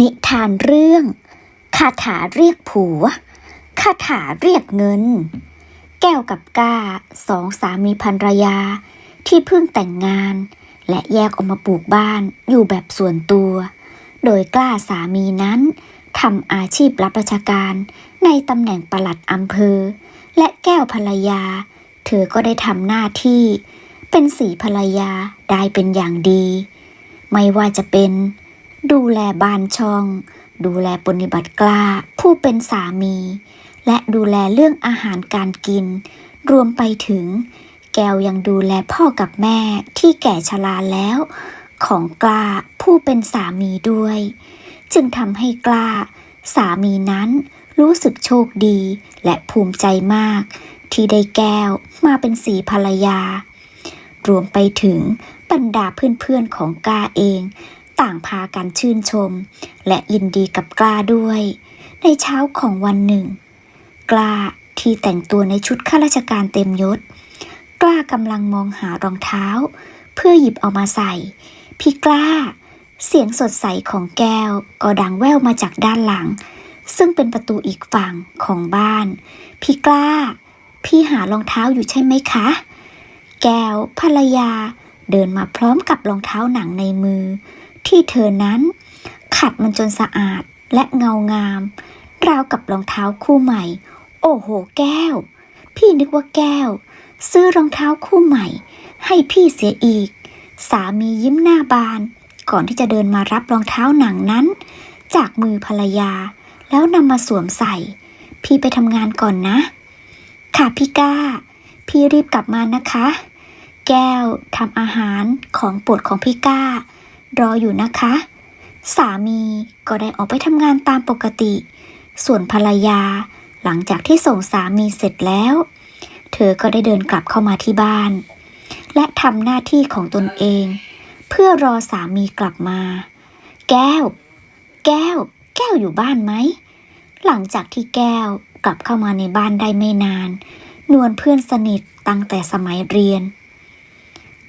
นิทานเรื่องคาถาเรียกผัวคาถาเรียกเงิน แก้วกับก้าสองสามีภรรยา ที่เพิ่งแต่งงาน และแยกออกมาปลูกบ้านอยู่แบบส่วนตัว โดยกล้าสามีนั้นทำอาชีพรับราชการในตำแหน่งปลัดอำเภอ และแก้วภรรยา เธอก็ได้ทำหน้าที่ เป็นสีภรรยาได้เป็นอย่างดี ไม่ว่าจะเป็น ดูแลบานช่อง ดูแลปฏิบัติกล้า ผู้เป็นสามี และดูแลเรื่องอาหารการกิน รวมไปถึง แก้วยังดูแลพ่อกับแม่ที่แก่ชราแล้ว ของกล้าผู้เป็นสามีด้วย จึงทำให้กล้า สามีนั้นรู้สึกโชคดีและภูมิใจมาก ที่ได้แก้วมาเป็นสีภรรยา รวมไปถึงบรรดาเพื่อนๆของกล้าเอง ต่างพากันชื่นชม และยินดีกับกล้าด้วย ในเช้าของวันหนึ่ง กล้าที่แต่งตัวในชุดข้าราชการเต็มยศ กล้ากำลังมองหารองเท้า เพื่อหยิบเอามาใส่ พี่กล้า เสียงสดใสของแก้วก็ดังแว่วมาจากด้านหลัง ซึ่งเป็นประตูอีกฝั่งของบ้าน พี่กล้า พี่หารองเท้าอยู่ใช่ไหมคะ แก้วภรรยาเดินมาพร้อมกับรองเท้าหนังในมือ ที่เธอนั้น ขัดมันจนสะอาดและเงางาม ราวกับรองเท้าคู่ใหม่ โอ้โหแก้ว พี่นึกว่าแก้ว ซื้อรองเท้าคู่ใหม่ ให้พี่เสียอีก สามียิ้มหน้าบาน ก่อนที่จะเดินมารับรองเท้าหนังนั้น จากมือภรรยา แล้วนำมาสวมใส่ พี่ไปทำงานก่อนนะ ค่ะพี่ก้า พี่รีบกลับมานะคะ แก้วทำอาหารของโปรดของพี่ก้า รออยู่นะคะ สามีก็ได้ออกไปทำงานตามปกติ ส่วนภรรยาหลังจากที่ส่งสามีเสร็จแล้ว เธอก็ได้เดินกลับเข้ามาที่บ้าน และทำหน้าที่ของตนเอง เพื่อรอสามีกลับมา แก้ว แก้ว แก้วอยู่บ้านไหม หลังจากที่แก้วกลับเข้ามาในบ้านได้ไม่นาน นวลเพื่อนสนิทตั้งแต่สมัยเรียน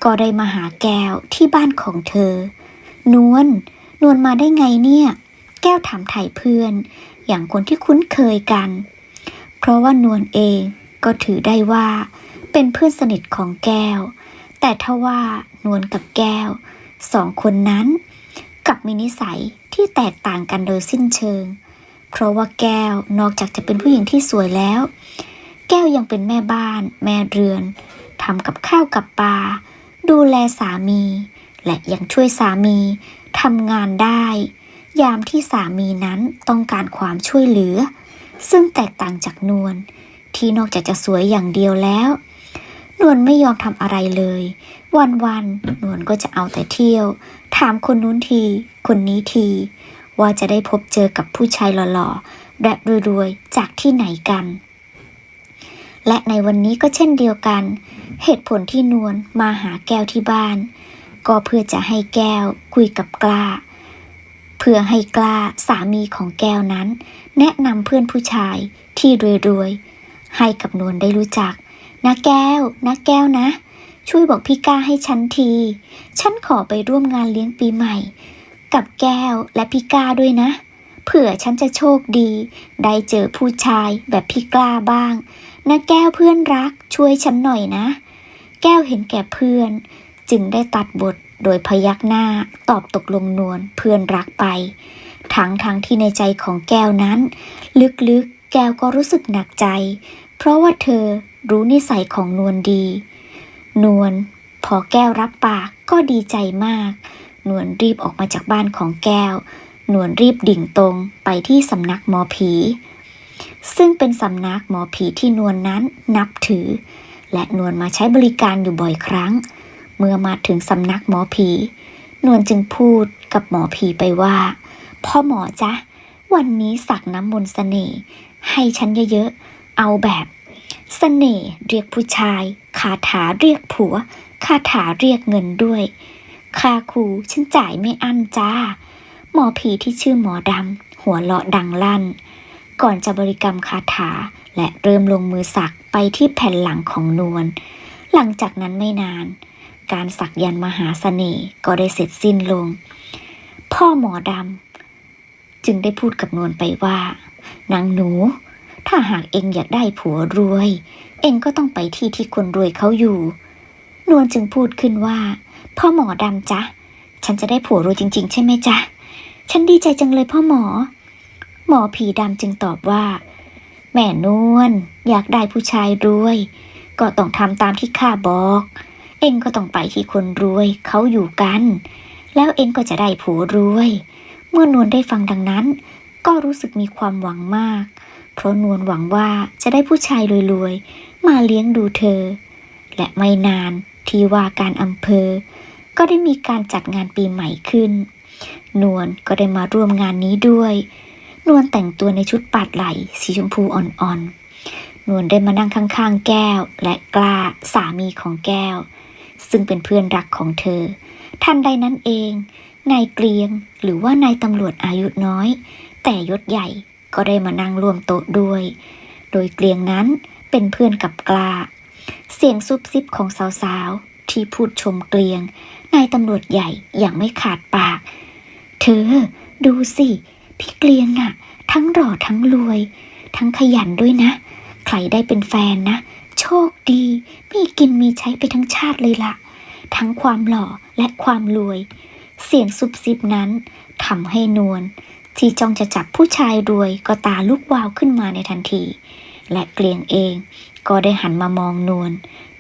ก็ได้มาหาแก้วที่บ้านของเธอ นวลนวลมาได้ไงเนี่ย แก้วถามไถ่เพื่อน อย่างคนที่คุ้นเคยกัน เพราะว่านวลเองก็ถือได้ว่า เป็นเพื่อนสนิทของแก้ว แต่ถ้าว่านวลกับแก้วสองคนนั้นกับมีนิสัยที่แตกต่างกันโดยสิ้นเชิง เพราะว่าแก้วนอกจากจะเป็นผู้หญิงที่สวยแล้ว แก้วยังเป็นแม่บ้าน แม่เรือนทำกับข้าวกับปลาดูแลสามี และยังช่วยสามีทำงานได้ ยามที่สามีนั้นต้องการความช่วยเหลือ ซึ่งแตกต่างจากนวลที่นอกจากจะสวยอย่างเดียวแล้ว นวลไม่ยอมทำอะไรเลย วันๆนวลก็จะเอาแต่เที่ยว ถามคนนู้นที คนนี้ที ว่าจะได้พบเจอกับผู้ชายหล่อๆและรวยๆจากที่ไหนกัน และในวันนี้ก็เช่นเดียวกัน เหตุผลที่นวลมาหาแก้วที่บ้าน ก็เพื่อจะให้แก้วคุยกับกล้า เพื่อให้กล้าสามีของแก้วนั้น แนะนำเพื่อนผู้ชายที่รวยๆให้กับนวลได้รู้จักนะแก้วนะแก้วนะ ช่วยบอกพี่ก้าให้ฉันที ฉันขอไปร่วมงานเลี้ยงปีใหม่ กับแก้วและพี่ก้าด้วยนะ เผื่อฉันจะโชคดี ได้เจอผู้ชายแบบพี่กล้าบ้างนะแก้วเพื่อนรักช่วยฉันหน่อยนะ แก้วเห็นแก่เพื่อน จึงได้ตัดบทโดยพยักหน้าตอบตกลงนวลเพื่อนรักไป ทั้งทั้งที่ในใจของแก้วนั้น ลึกๆแก้วก็รู้สึกหนักใจ เพราะว่าเธอรู้นิสัยของนวลดี นวลพอแก้วรับปากก็ดีใจมาก นวลรีบออกมาจากบ้านของแก้ว นวลรีบดิ่งตรงไปที่สำนักหมอผี ซึ่งเป็นสำนักหมอผีที่นวลนนั้นนับถือ และนวลมาใช้บริการอยู่บ่อยครั้ง เมื่อมาถึงสำนักหมอผี นวลจึงพูดกับหมอผีไปว่า พ่อหมอจ๊ะ วันนี้สักน้ำมนต์เสน่ห์ให้ฉันเยอะๆ เอาแบบเสน่ห์เรียกผู้ชาย คาถาเรียกผัว คาถาเรียกเงินด้วยค่าครูฉันจ่ายไม่อั้นจ้า หมอผีที่ชื่อหมอดำหัวเราะดังลั่น ก่อนจะบริกรรมคาถาและเริ่มลงมือสักไปที่แผ่นหลังของนวล หลังจากนั้นไม่นาน การสักยันมหาเสน่ห์ก็ได้เสร็จสิ้นลง พ่อหมอดำจึงได้พูดกับนวลไปว่า นางหนู ถ้าหากเองอยากได้ผัวรวย เองก็ต้องไปที่ที่คนรวยเขาอยู่ นวลจึงพูดขึ้นว่า พ่อหมอดำจ๊ะ ฉันจะได้ผัวรวยจริง ๆ ใช่ไหมจ๊ะ ฉันดีใจจังเลยพ่อหมอ หมอผีดำจึงตอบว่า แม่นวลอยากได้ผู้ชายรวย ก็ต้องทำตามที่ข้าบอก เองก็ต้องไปที่คนรวยเขาอยู่กัน แล้วเองก็จะได้ผัวรวย เมื่อนวลได้ฟังดังนั้น ก็รู้สึกมีความหวังมาก เพราะนวลหวังว่าจะได้ผู้ชายรวยๆ มาเลี้ยงดูเธอ และไม่นานที่ว่าการอำเภอ ก็ได้มีการจัดงานปีใหม่ขึ้น นวลก็ได้มาร่วมงานนี้ด้วย นวลแต่งตัวในชุดปาดไหลสีชมพูอ่อนๆนวลได้มานั่งข้างๆแก้วและกล้าสามีของแก้ว ซึ่งเป็นเพื่อนรักของเธอ ทันใดนั้นเอง นายเกรียงหรือว่านายตำรวจอายุน้อย แต่ยศใหญ่ก็ได้มานั่งร่วมโต๊ะด้วย โดยเกรียงนั้นเป็นเพื่อนกับกลา เสียงซุบซิบของสาวๆ ที่พูดชมเกรียง นายตำรวจใหญ่อย่างไม่ขาดปาก เธอ ดูสิ พี่เกลียงน่ะ ทั้งหล่อทั้งรวย ทั้งขยันด้วยนะ ใครได้เป็นแฟนนะ คดี มีกินมีใช้ไปทั้งชาติเลยละ่ะ ทั้งความหล่อและความรวย เสียงซุบซิบนั้นทำให้นวลที่จ้องจะจับผู้ชายรวยก็ตาลุกวาวขึ้นมาในทันที และเกลียงเองก็ได้หันมามองนวล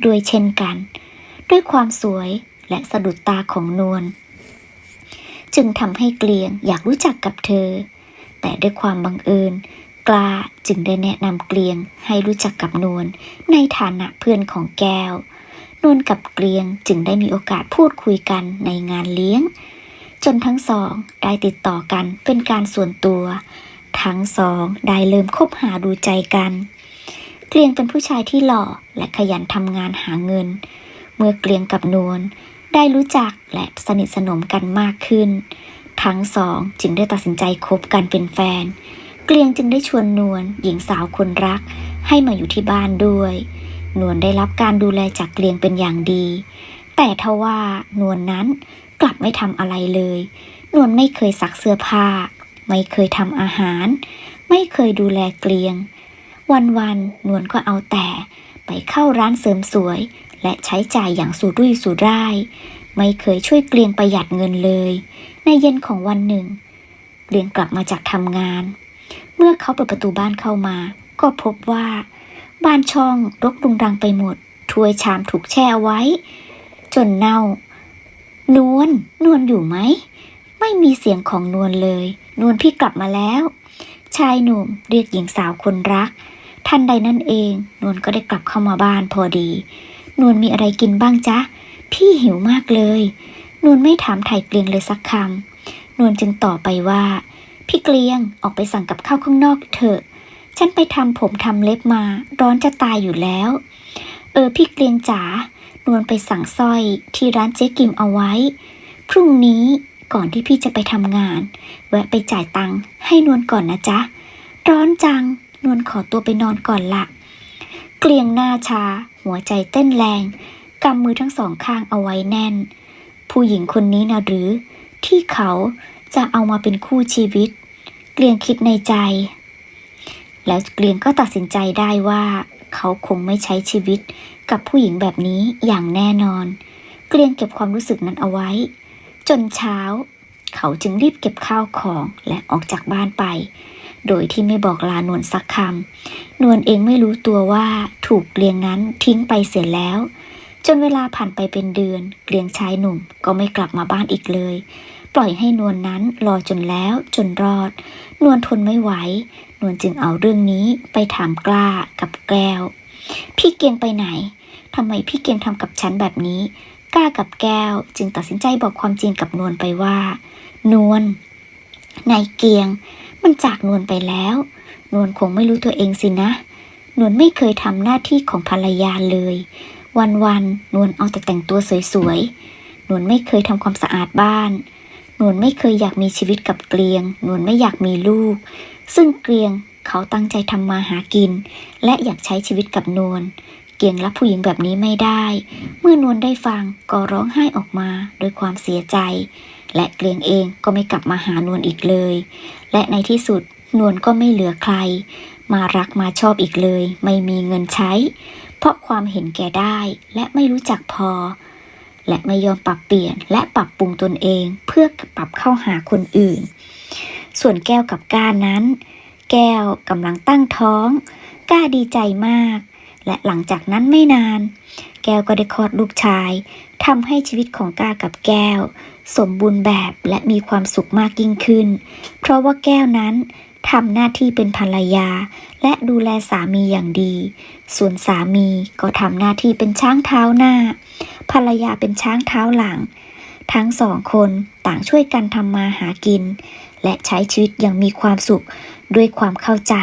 ด้วยเช่นกัน ด้วยความสวยและสะดุดตาของนวลจึงทำให้เกลียงอยากรู้จักกับเธอ แต่ด้วยความบังเอิญ กล้าจึงได้แนะนำเกลียงให้รู้จักกับนวลในฐานะเพื่อนของแก้ว นวลกับเกลียงจึงได้มีโอกาสพูดคุยกันในงานเลี้ยง จนทั้งสองได้ติดต่อกันเป็นการส่วนตัว ทั้งสองได้เริ่มคบหาดูใจกัน เกลียงเป็นผู้ชายที่หล่อและขยันทำงานหาเงิน เมื่อเกลียงกับนวลได้รู้จักและสนิทสนมกันมากขึ้น ทั้งสองจึงได้ตัดสินใจคบกันเป็นแฟน เกลียงจึงได้ชวนนวลหญิงสาวคนรัก ให้มาอยู่ที่บ้านด้วย นวลได้รับการดูแลจากเกลียงเป็นอย่างดี แต่ทว่านวลนั้นกลับไม่ทำอะไรเลย นวลไม่เคยซักเสื้อผ้า ไม่เคยทำอาหาร ไม่เคยดูแลเกลียง วันๆนวลก็เอาแต่ ไปเข้าร้านเสริมสวย และใช้จ่ายอย่างสุรุ่ยสุร่าย ไม่เคยช่วยเกลียงประหยัดเงินเลย ในเย็นของวันหนึ่ง เกลียงกลับมาจากทำงาน เมื่อเขาเปิดประตูบ้านเข้ามา ก็พบว่า บ้านช่องรกรุงรังไปหมด ถ้วยชามถูกแช่ไว้ จนเน่า นวลนวลอยู่ไหม ไม่มีเสียงของนวลเลย นวลพี่กลับมาแล้ว ชายหนุ่มเรียกหญิงสาวคนรัก ทันใดนั่นเอง นวลก็ได้กลับเข้ามาบ้านพอดี นวลมีอะไรกินบ้างจ๊ะ พี่หิวมากเลย นวลไม่ถามไถ่เกลียงเลยสักคำนวลจึงตอบไปว่า พี่เกลียงออกไปสั่งกับข้าวข้างนอกเถอะ ฉันไปทำผมทำเล็บมา ร้อนจะตายอยู่แล้ว เออ พี่เกลียงจ๋านวลไปสั่งสร้อยที่ร้านเจ๊กิมเอาไว้ พรุ่งนี้ก่อนที่พี่จะไปทำงาน แวะไปจ่ายตังค์ให้นวลก่อนนะจ๊ะ ร้อนจัง นวลขอตัวไปนอนก่อนละเกลียงหน้าชา หัวใจเต้นแรงกำมือทั้งสองข้างเอาไว้แน่น ผู้หญิงคนนี้นะหรือ ที่เขาจะเอามาเป็นคู่ชีวิต เกลียงคิดในใจ แล้วเกลียงก็ตัดสินใจได้ว่า เขาคงไม่ใช้ชีวิตกับผู้หญิงแบบนี้อย่างแน่นอน เกลียงเก็บความรู้สึกนั้นเอาไว้ จนเช้า เขาจึงรีบเก็บข้าวของและออกจากบ้านไป โดยที่ไม่บอกลานวลสักคำนวลเองไม่รู้ตัวว่าถูกเกลียงนั้นทิ้งไปเสียแล้ว จนเวลาผ่านไปเป็นเดือน เกลียงชายหนุ่มก็ไม่กลับมาบ้านอีกเลย ปล่อยให้นวลนนั้นรอจนแล้วจนรอด นวลทนไม่ไหว นวลจึงเอาเรื่องนี้ไปถามกล้ากับแก้ว พี่เกียงไปไหนทำไมพี่เกียงทำกับฉันแบบนี้ กล้ากับแก้วจึงตัดสินใจบอกความจริงกับนวลไปว่า นวลนายเกียง มันจากนวลไปแล้ว นวลคงไม่รู้ตัวเองสินะ นวลไม่เคยทำหน้าที่ของภรรยาเลย วันๆนวลเอาแต่แต่งตัวสวยๆนวลไม่เคยทำความสะอาดบ้าน นวลไม่เคยอยากมีชีวิตกับเกลียงนวลไม่อยากมีลูก ซึ่งเกลียงเขาตั้งใจทำมาหากิน และอยากใช้ชีวิตกับนวล เกลียงรับผู้หญิงแบบนี้ไม่ได้ เมื่อนวลได้ฟังก็ร้องไห้ออกมาด้วยความเสียใจ และเกลียงเองก็ไม่กลับมาหานวลอีกเลย และในที่สุดนวลก็ไม่เหลือใคร มารักมาชอบอีกเลย ไม่มีเงินใช้ เพราะความเห็นแก่ได้และไม่รู้จักพอ และไม่ยอมปรับเปลี่ยนและปรับปรุงตนเอง เพื่อปรับเข้าหาคนอื่น ส่วนแก้วกับก้านั้น แก้วกำลังตั้งท้อง ก้าดีใจมาก และหลังจากนั้นไม่นาน แก้วก็ได้คลอดลูกชายทำให้ชีวิตของก้ากับแก้ว สมบูรณ์แบบและมีความสุขมากยิ่งขึ้น เพราะว่าแก้วนั้นทำหน้าที่เป็นภรรยา และดูแลสามีอย่างดี ส่วนสามีก็ทำหน้าที่เป็นช้างเท้าหน้า ภรรยาเป็นช้างเท้าหลัง ทั้งสองคนต่างช่วยกันทำมาหากิน และใช้ชีวิตอย่างมีความสุขด้วยความเข้าใจ